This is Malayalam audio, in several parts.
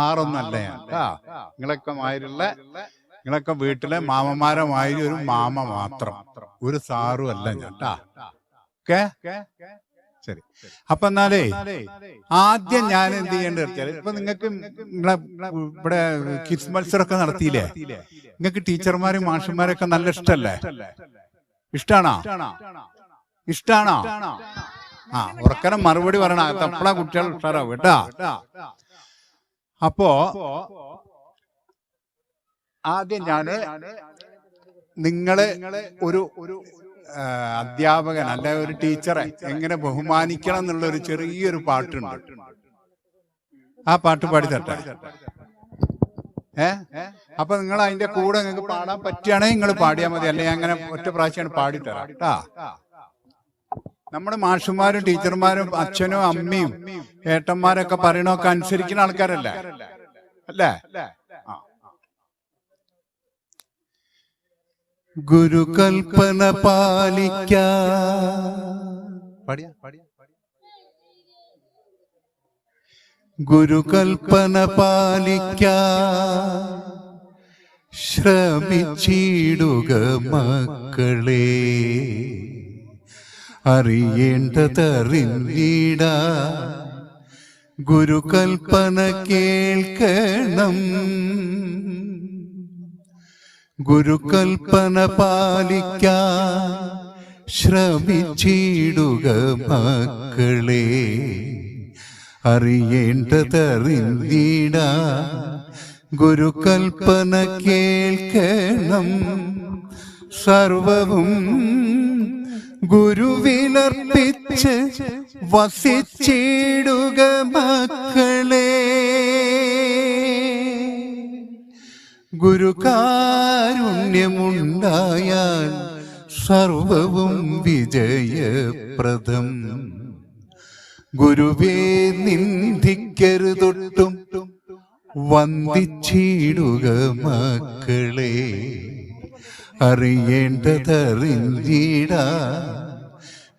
സാറൊന്നല്ല ഞാൻ? കേട്ടാ നിങ്ങളൊക്കെ മാതിരിയുള്ള നിങ്ങളൊക്കെ വീട്ടിലെ മാമന്മാരെ മാതിരി ഒരു മാമ മാത്രം. ഒരു സാറും അല്ല ഞാൻ. കേട്ടാ ഓക്കെ? ശരി. അപ്പൊ എന്നാലേ ആദ്യം ഞാൻ എന്ത് ചെയ്യേണ്ടത് വെച്ചാൽ ഇപ്പൊ നിങ്ങൾക്ക് നിങ്ങളെ ഇവിടെ കിഡ്സ് മത്സരമൊക്കെ നടത്തിയില്ലേ? നിങ്ങൾക്ക് ടീച്ചർമാരും മാഷന്മാരൊക്കെ നല്ല ഇഷ്ടല്ലേ? ഇഷ്ടാണോ? ഇഷ്ടാണോ? ആ ഉറക്കനെ മറുപടി പറയണ. തപ്പള കുട്ടികൾ ഉഷാറാവും. കേട്ടാ അപ്പോ ആദ്യം ഞാൻ നിങ്ങളെ ഒരു ഒരു അധ്യാപകൻ അല്ല ഒരു ടീച്ചറെ എങ്ങനെ ബഹുമാനിക്കണം എന്നുള്ള ഒരു ചെറിയൊരു പാട്ടുണ്ട്. ആ പാട്ട് പാടി തട്ടെ ഏ? അപ്പൊ നിങ്ങൾ അതിന്റെ കൂടെ നിങ്ങൾക്ക് പാടാൻ പറ്റുകയാണെങ്കിൽ നിങ്ങൾ പാടിയാൽ മതി. അല്ലെങ്കിൽ അങ്ങനെ ഒറ്റ പ്രാവശ്യമാണ് പാടിത്തരാം കേട്ടാ നമ്മുടെ മാഷുമാരും ടീച്ചർമാരും അച്ഛനും അമ്മയും ഏട്ടന്മാരൊക്കെ പറയണൊക്കെ അനുസരിക്കുന്ന ആൾക്കാരല്ലേ. അല്ലേ? ഗുരു ഗുരുകൽപ്പന പാലിക്ക. ഗുരുകൽപ്പന പാലിക്ക. ശ്രമിച്ചിടുക മക്കളെ. അറിയേണ്ടതറിഞ്ഞിട. ഗുരുകൽപ്പന കേൾക്കണം. ഗുരുകൽപ്പന പാലിക്ക ശ്രമിച്ചിടുക മക്കളെ. അറിയേണ്ടതറിഞ്ഞിട. ഗുരുകൽപ്പന കേൾക്കണം. സർവവും ഗുരുവിലർപ്പിച്ച് വസിച്ചിടുക മക്കളെ. ഗുരുകാരുണ്യമുണ്ടായാൽ സർവവും വിജയപ്രദം. ഗുരുവേ നിന്ദിക്കരുതൊട്ടും വന്ദിച്ചിടുക മക്കളെ. അറിയേണ്ടതറിഞ്ഞിട.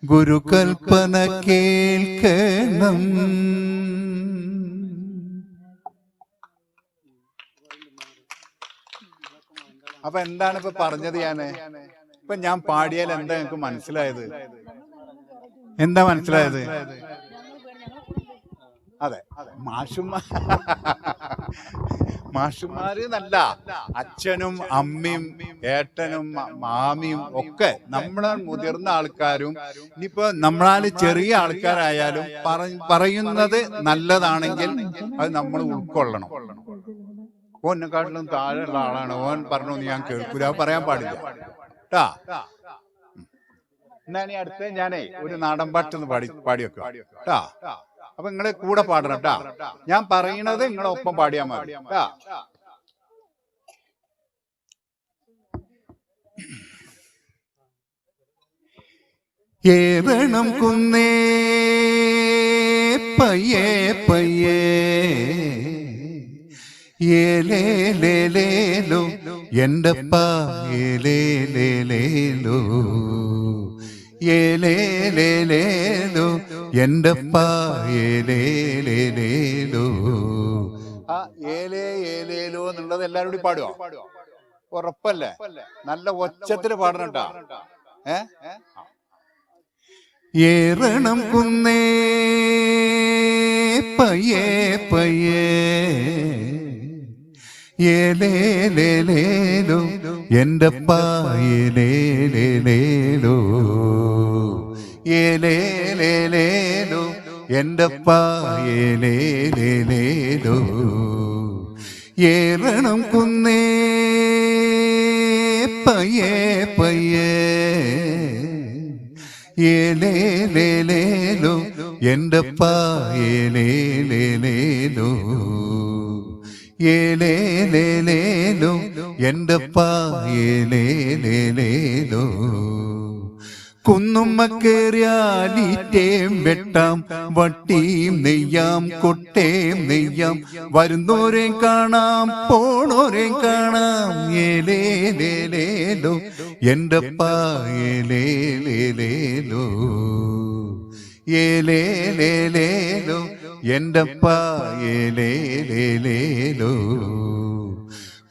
ഗുരുകൽപ്പന കേൾക്കണം. അപ്പൊ എന്താണ് ഇപ്പൊ പറഞ്ഞത് ഞാൻ? ഇപ്പൊ ഞാൻ പാടിയാൽ എന്താ നിങ്ങൾക്ക് മനസ്സിലായത്? എന്താ മനസ്സിലായത്? അതെ. മാഷുമാർ മാഷുമാര് നല്ല. അച്ഛനും അമ്മയും ഏട്ടനും മാമിയും ഒക്കെ നമ്മളെ മുതിർന്ന ആൾക്കാരും ഇനിയിപ്പോ നമ്മളാൽ ചെറിയ ആൾക്കാരായാലും പറ- പറയുന്നത് നല്ലതാണെങ്കിൽ അത് നമ്മൾ ഉൾക്കൊള്ളണം. ഓനെക്കാട്ടിലും താഴെയുള്ള ആളാണ്. ഓൻ പറഞ്ഞു ഞാൻ കേൾക്കൂല. പറയാൻ പാടില്ല. കേട്ടാ എന്നാ അടുത്ത ഞാനേ ഒരു നാടൻ പാട്ട് പാടി പാടി വെക്കാം ട്ടാ. അപ്പൊ നിങ്ങൾ കൂടെ പാടണം കേട്ടാ ഞാൻ പറയണത് നിങ്ങളെ ഒപ്പം പാടിയാ മതി ട്ടാ. ഏവണം കുന്നേ പയ്യേ പയ്യേ. ഏലേലേലേലോ എന്റപ്പ ഏലേലേലേലോ ഏലേലേലേലോ എന്റെ ഏലേലേലേലോ ആ ഏലേ ഏലേലോ എന്നുള്ളത് എല്ലാരും കൂടി പാടുവോ? ഉറപ്പല്ലേ? നല്ല ഒച്ചത്തിൽ പാടണട്ടാ ഏ? ഏറണം കുന്നേ പയ്യേ പയ്യേ. ഏലേലേലേലോ എന്റെ പായലേലേലേലോ ഏലേലേലേലോ എന്റെ പായലേലേലേലോ ഏറണം കുന്നേ പയ്യേ പയ്യേ. ഏലേലേലേലോ എന്റെ പായലേലേലേലോ ഏലേലേലേലോ എന്റെ പായലേലേലേലോ കുന്നുമ്മക്കേറിയാലീറ്റേം വെട്ടാം വട്ടിയും നെയ്യാം കൊട്ടേം നെയ്യാം. വരുന്നോരെ കാണാം പോണോരെ കാണാം. ഏലേലേലേലോ എന്റെ പായലേലേലേലോ ഏലേലേലേലോ എന്റെ പായേലേലേലോ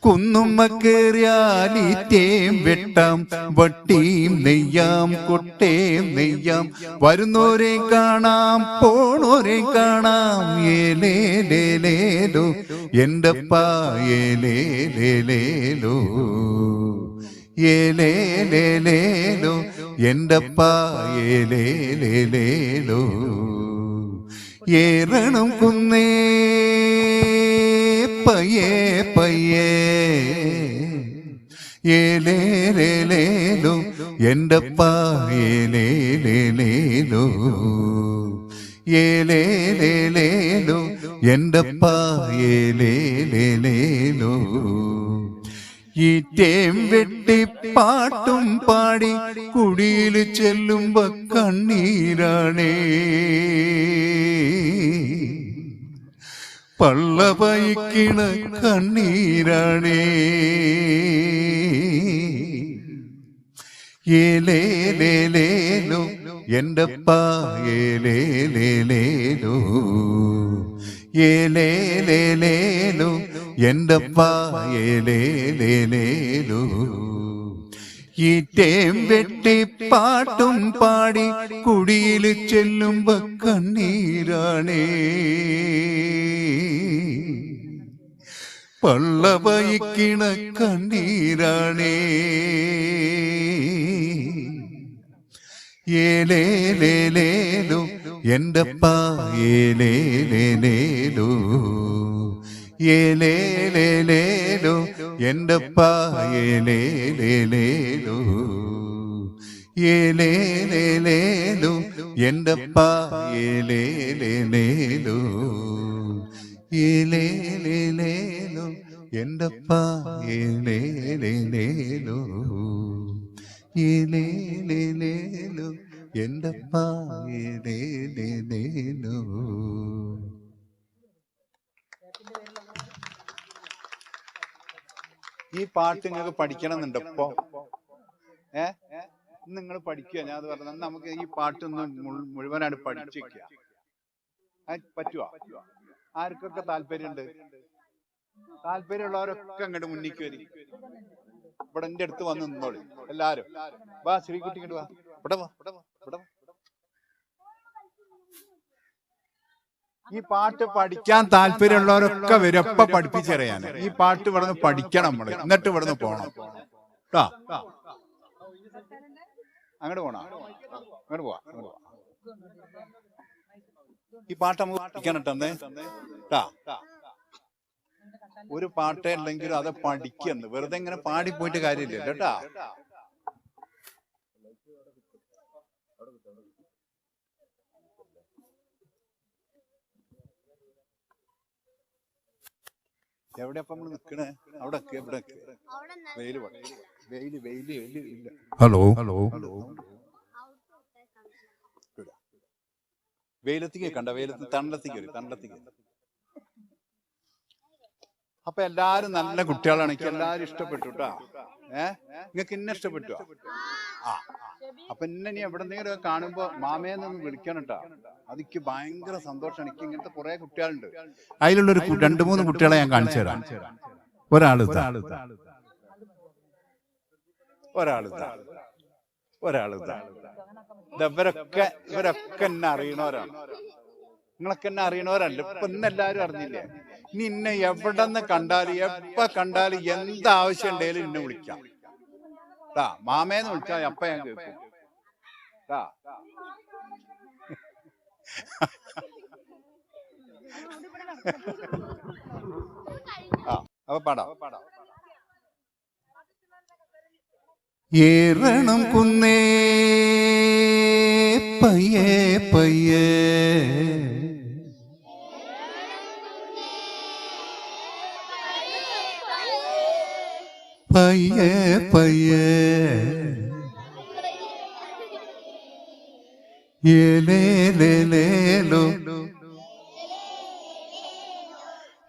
കുന്നുമ്മ കേറിയാലീറ്റേം വെട്ടാം വട്ടിയും നെയ്യാം കൊട്ടേം നെയ്യാം. വരുന്നോരെ കാണാം പോണോരെ കാണാം. ഏലേലേലേലോ എന്റെ പായലേലേലേലോ ഏലേലേലേലോ എന്റെ പായേലേലേലേലോ ഏറണം കുന്നേ പയ്യേ പയ്യേ. ഏലേലേലേലോ എന്റെ പായേലേലേലേലോ ഏലേലേലേലോ എന്റെ പായേലേലേലേലോ ഈറ്റേം വെട്ടി പാട്ടും പാടി കുടിയിൽ ചെല്ലുമ്പോ കണ്ണീരാണേ. പള്ള പയിക്കണ കണ്ണീരാണേ. ഏലേലേലേലോ എന്റെ പായേലേലേലേലോ ഏലേലേലേലോ എന്റെ പായലേലേലു ഈറ്റേം വെട്ടി പാട്ടും പാടി കുടിയിൽ ചെല്ലുമ്പോ കണ്ണീരാണേ. പള്ള വഹിക്കണ കണ്ണീരാണേ ഏലേലേലേലു എന്റെ പായേലേലേലേലോ ഏലേലേലേലോ എന്റെ പായേലേലേലേലോ ഏലേലേലേലോ എന്റെ പായേലേലേലേലോ ഏലേലേലേലോ എന്റെ പായേലേലേലേലോ ഏലേലേലേലോ എന്റെ ഈ പാട്ട് നിങ്ങൾക്ക് പഠിക്കണം എന്നുണ്ട് ഇപ്പൊ. ഏ? നിങ്ങൾ പഠിക്കുക ഞാൻ അത് പറഞ്ഞ നമുക്ക് ഈ പാട്ടൊന്ന് മുഴു- മുഴുവനായിട്ട് പഠിച്ചു വെക്കുക അത് പറ്റുമോ ആർക്കൊക്കെ താല്പര്യമുണ്ട്? താല്പര്യമുള്ളവരൊക്കെ അങ്ങോട്ട് മുന്നിക്ക് വരും. ഇവിടെ എന്റെ അടുത്ത് വന്ന് നിന്നോളി. എല്ലാരും. വാ ശ്രീകുട്ടി ഇങ്ങോട്ട് വാ ഇവിടെ വാ. ഇവിടെ വാ. ഇവിടെ വാ. ഈ പാട്ട് പഠിക്കാൻ താല്പര്യമുള്ളവരൊക്കെ വരും. എപ്പ പഠിപ്പിച്ചറിയാൻ ഈ പാട്ട് ഇവിടുന്ന് പഠിക്കണം നമ്മൾ എന്നിട്ട് ഇവിടുന്ന് പോണം. കേട്ടോ അങ്ങോട്ട് പോണോ? അങ്ങോട്ട് പോവാ. അങ്ങോട്ട് പോവാ. ഈ പാട്ട് നമുക്ക് പഠിക്കണം തന്നെ കേട്ടാ ഒരു പാട്ടേ ഉണ്ടെങ്കിലും അത് പഠിക്കുന്നു. വെറുതെ ഇങ്ങനെ പാടി പോയിട്ട് കാര്യമില്ല കേട്ടാ എവിടെ അപ്പൊ നമ്മൾ നിക്കണേ? അവിടെ ഇവിടെ ഇല്ല. ഹലോ? ഹലോ? ഹലോ? വെയിലത്തേക്ക് കണ്ട വെയിലത്ത് തണ്ടത്തേക്ക് വരും തണ്ടത്തേക്ക്. അപ്പൊ എല്ലാരും നല്ല കുട്ടികളാണ്. എനിക്ക് എല്ലാരും ഇഷ്ടപ്പെട്ടു കേട്ടാ ഏ? നിങ്ങക്ക് ഇന്ന ഇഷ്ടപ്പെട്ടു ആ. അപ്പൊ ഇന്നെ നീ എവിടെന്നെങ്കിലും കാണുമ്പോ മാമേന്നൊന്ന് വിളിക്കണം കേട്ടാ അതിക്ക് ഭയങ്കര സന്തോഷമാണ്. എനിക്ക് ഇങ്ങനത്തെ കുറെ കുട്ടികളുണ്ട്. അതിലുള്ള ഒരു രണ്ടു മൂന്ന് കുട്ടികളെ ഞാൻ കാണിച്ചു തരാം. ഒരാൾ ഒരാൾ. ഇത് ഇവരൊക്കെ ഇവരൊക്കെ എന്നെ അറിയണവരാണ്. നിങ്ങളൊക്കെ എന്നെ അറിയണവരല്ല? ഇപ്പൊ ഇന്ന് എല്ലാരും അറിഞ്ഞില്ലേ? ഇനി ഇന്നെ എവിടെന്ന് കണ്ടാലും എപ്പ കണ്ടാലും എന്താവശ്യം ഉണ്ടെങ്കിലും ഇന്നെ വിളിക്കാം. മാമേന്ന് വിളിച്ചാൽ അപ്പ ഞാൻ കേൾക്കും. ആ ഏറണം കുന്നേ.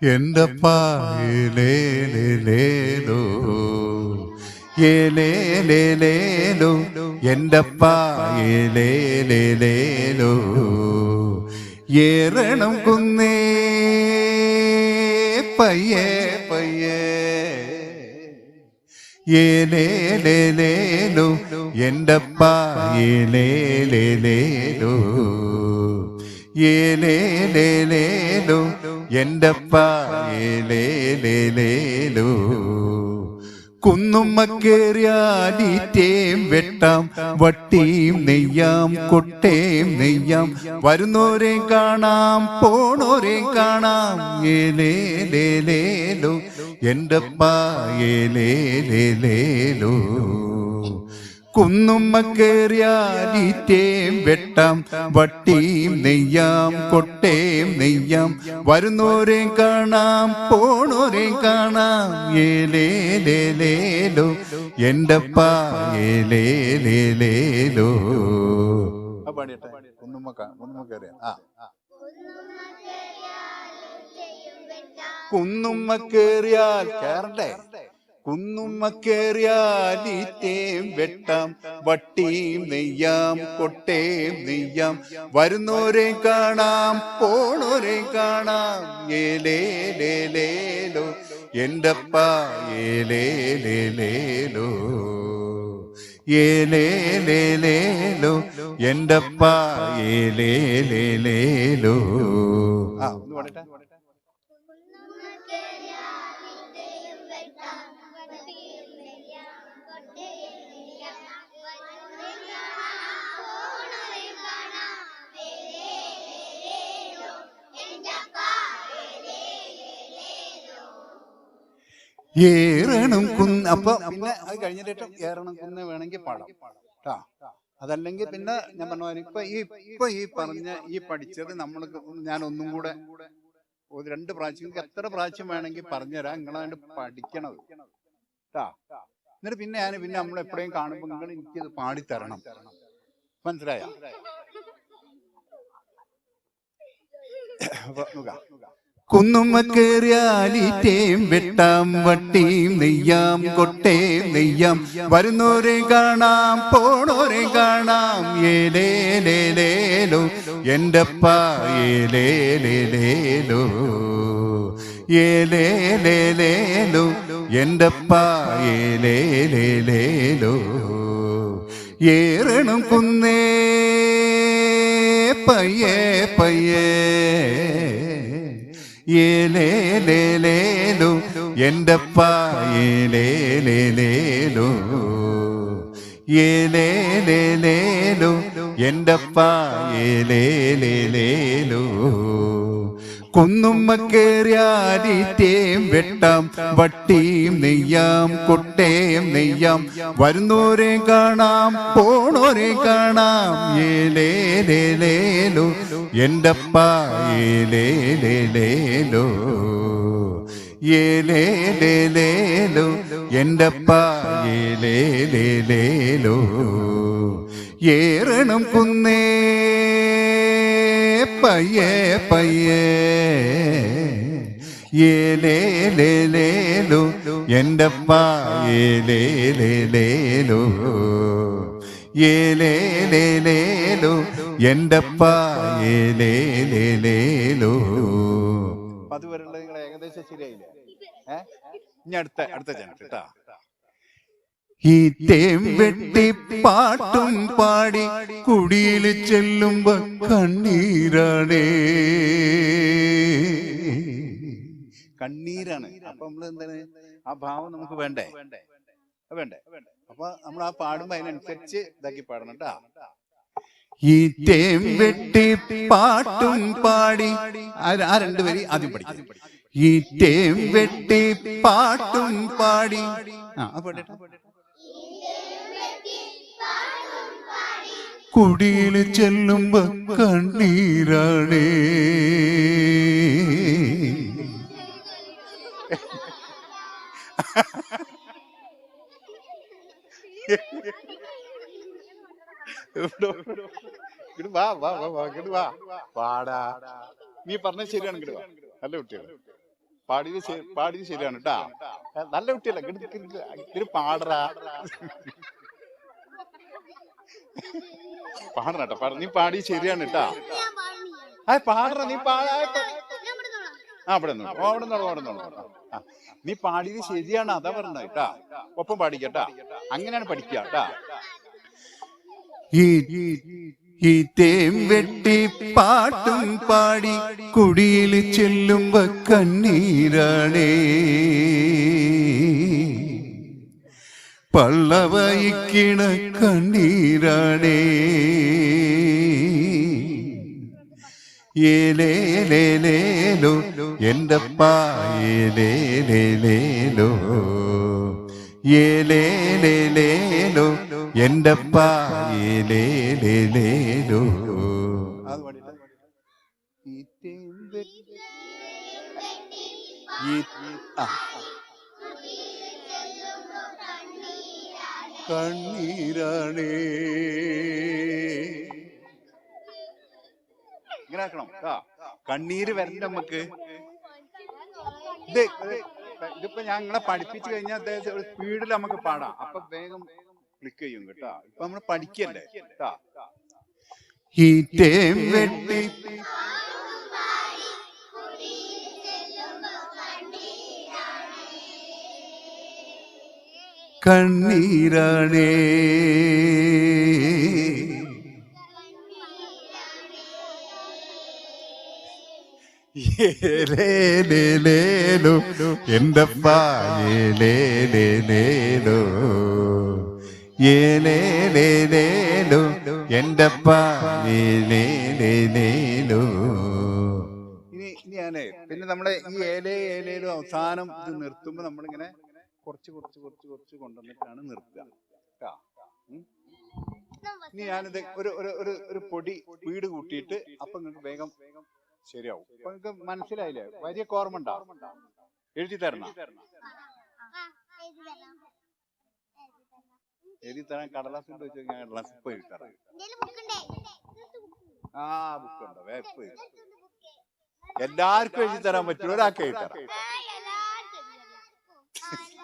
എന്റെ പാലേലേലേലോ ഏലേലേലേലോ എന്റെ പാലേലേലേലോ ഏറണം കുന്നേ പയ്യേ പയ്യേ ഏലേലേലേലോ എന്റെ ഏലേലേലേലോ ഏലേലേലേലോ എന്റപ്പ ഏലേലേലേലോ കുന്നുമ്മക്കേറിയാലീറ്റേം വെട്ടാം വട്ടിയും നെയ്യാം കൊട്ടേം നെയ്യാം. വരുന്നോരെ കാണാം പോണോരെ കാണാം. ഏലേലേലേലോ എന്റപ്പ ഏലേലേലേലോ കുന്നുമ്മക്കേറിയാലീറ്റേം വെട്ടാം വട്ടിയും നെയ്യാം കൊട്ടേം നെയ്യാം. വരുന്നോരെ കാണാം പോണോരെ കാണാം. ഏലേലേലേലോ എന്റപ്പ ഏലേലേലേലോ കുന്നുമ്മക്ക കുന്നുമ്മക്കേറിയ ആ കുന്നുമ്മ കേറിയാൽ കേറണ്ടേ? കുന്നുമ്മ കേറിയാൽ ഈറ്റേം വെട്ടാം വട്ടിയും നെയ്യാം കൊട്ടേം നെയ്യാം. വരുന്നോരെ കാണാം പോണോരെ കാണാം. ഏലേലേലേലോ എന്റപ്പ ഏലേലേലേലോ ഏലേലേലേലോ എന്റപ്പ ഏലേലേലേലോ ആ ഏറണം കുന്ന്. അപ്പൊ പിന്നെ അത് കഴിഞ്ഞിട്ട് ഏറണം കുന്ന് വേണമെങ്കിൽ പാടാം. കേട്ടാ അതല്ലെങ്കിൽ പിന്നെ ഞാൻ പറഞ്ഞ ഇപ്പൊ ഈ ഇപ്പൊ ഈ പറഞ്ഞ ഈ പഠിച്ചത് നമ്മൾ ഞാൻ ഒന്നും കൂടെ ഒരു രണ്ട് പ്രാവശ്യം എത്ര പ്രാവശ്യം വേണമെങ്കിൽ പറഞ്ഞുതരാം. നിങ്ങളാണ്ട് പഠിക്കണത്. കേട്ടാ എന്നിട്ട് പിന്നെ ഞാൻ പിന്നെ നമ്മൾ എപ്പോഴും കാണുമ്പോൾ നിങ്ങൾ എനിക്കിത് പാടിത്തരണം. മനസ്സിലായ? കുന്നുമ്മക്കേറിയാലിറ്റേം വെട്ടാം വട്ടിയും നെയ്യാം കൊട്ടേം നെയ്യാം. വരുന്നോരെ കാണാം പോണോരെ കാണാം. ഏലേലേലേലോ എന്റെ ഏലേലേലേലോ ഏലേലേലേലോ എന്റെ ഏലേലേലേലോ ഏറണം കുന്നേ പയ്യേ പയ്യേ. ഏലേലേലേലോ എന്റപ്പ ഏലേലേലേലോ ഏലേലേലേലോ എന്റപ്പ ഏലേലേലേലോ കുന്നുമ്മക്കേറിയാലീറ്റേം വെട്ടാം വട്ടിയും നെയ്യാം കൊട്ടേം നെയ്യാം. വരുന്നോരെ കാണാം പോണോരെ കാണാം. ഏലേലേലേലോ എന്റപ്പ ഏലേലേലേലോ ഏലേലേലേലോ എന്റപ്പ ഏലേലേലേലോ ഏറണം കുന്നേ പയ്യേ പയ്യേ. ഏലേലേലേലോ പായേലേലേലേലു ഏലേലേലേലു എന്റപ്പ അത് അതുവരെയുള്ള നിങ്ങൾ ഏകദേശം ശരിയായില്ലേ? ഏഹ് ഇനി അടുത്ത അടുത്ത ചാനൽ കേട്ടാ. ഈ തേം വെട്ടി പാട്ടും പാടി കുടിയിൽ ചെല്ലുമ്പോ കണ്ണീരാണേ. കണ്ണീരാണ്. അപ്പൊ നമ്മൾ എന്താണ്? ആ ഭാവം നമുക്ക് വേണ്ടേ? വേണ്ടേ വേണ്ടേ? അപ്പൊ നമ്മൾ ആ പാടുമ്പോ അതിനനുസരിച്ച് ഇതാക്കി പാടണം കേട്ടാ ഈ തേം വെട്ടി പാട്ടും പാടി ആ- രണ്ടു വരി ആദ്യം പഠിക്കും. ഈ തേം വെട്ടി പാട്ടും പാടി. ആ അത് കുടിയിൽ ചെല്ലുമ്പോ കണ്ണീരാണേ. വാ വാ വാ വാ പാടാ. നീ പറഞ്ഞത് ശരിയാണ് ഇങ്ങട് വാ. നല്ല കുട്ടിയാണ്. പാടിയത് പാടിയത് ശരിയാണ് കേട്ടാ നല്ല കുട്ടിയല്ല ഇങ്ങട് ഇങ്ങട് ഇങ്ങട് ഇങ്ങട് പാടറാ. പാടണം കേട്ടോ പാട നീ പാടി ശരിയാണ് കേട്ടാ. ആ നീ പാടാ ആ അവിടെ നിന്നോ അവിടെ നിന്നോ അവിടെ നിന്നോ ആ, നീ പാടിയത് ശരിയാണ് അതാ പറഞ്ഞത് കേട്ടാ. ഒപ്പം പാടിക്കട്ടാ. അങ്ങനെയാണ് പഠിക്കുക കേട്ടാ. ഈ തേം വെട്ടി പാട്ടും പാടി കുടിയിൽ ചെല്ലുമ്പോ കണ്ണീരാണേ. പള്ളവയിക്കണ കണ്ണീരാണേ. ഏലേലേലേലോ എന്റെ പായേലേലേലേലോ ഏലേലേലേലോ എന്റെ പായേലേലേലേലോ ആ കണ്ണീരാണേ. ഇങ്ങനെ ആക്കണം കണ്ണീര് വരണ്ട നമുക്ക് ഇത് ഇത് ഇതിപ്പോ ഞാൻ നിങ്ങളെ പഠിപ്പിച്ചു കഴിഞ്ഞാൽ അദ്ദേഹത്തെ ഒരു സ്പീഡിൽ നമുക്ക് പാടാം. അപ്പൊ വേഗം ക്ലിക്ക് ചെയ്യും കേട്ടാ. ഇപ്പൊ നമ്മൾ പഠിക്കല്ലേ കേട്ടാ ഈ തേം വെട്ടി കണ്ണീരാണേ. ഏലേലേലേലോ എന്റെ പായേലേലേലേലോ ഏലേലേലേലോ എന്റെ പായേലേലേലേലോ ഇനി ഇനി ഞാനേ പിന്നെ നമ്മളെ ഈ ഏലേ ഏലേലു അവസാനം ഇത് നിർത്തുമ്പോ നമ്മളിങ്ങനെ കുറച്ച് കുറച്ച് കുറച്ച് കുറച്ച് കൊണ്ടുവന്നിട്ടാണ് നിർത്തുക. കേട്ടാ. ഇനി ഞാനിത് ഒരു ഒരു ഒരു പൊടി വീട് കൂട്ടിയിട്ട് അപ്പൊ നിങ്ങൾക്ക് വേഗം ശരിയാവും. അപ്പൊ നിങ്ങൾക്ക് മനസ്സിലായില്ലേ? വലിയ ഓർമ്മ ഉണ്ടാവും എഴുതി തരണം? എഴുതി തരാൻ കടലാസ് ഉണ്ട് ഞാൻ കടലാസ് ഇപ്പൊ എഴുതി തരാം. ആ ബുക്ക് ഉണ്ടോ. വേപ്പ് എല്ലാവർക്കും എഴുതി തരാൻ പറ്റില്ല ഒരാൾക്ക് എഴുതി തരാം.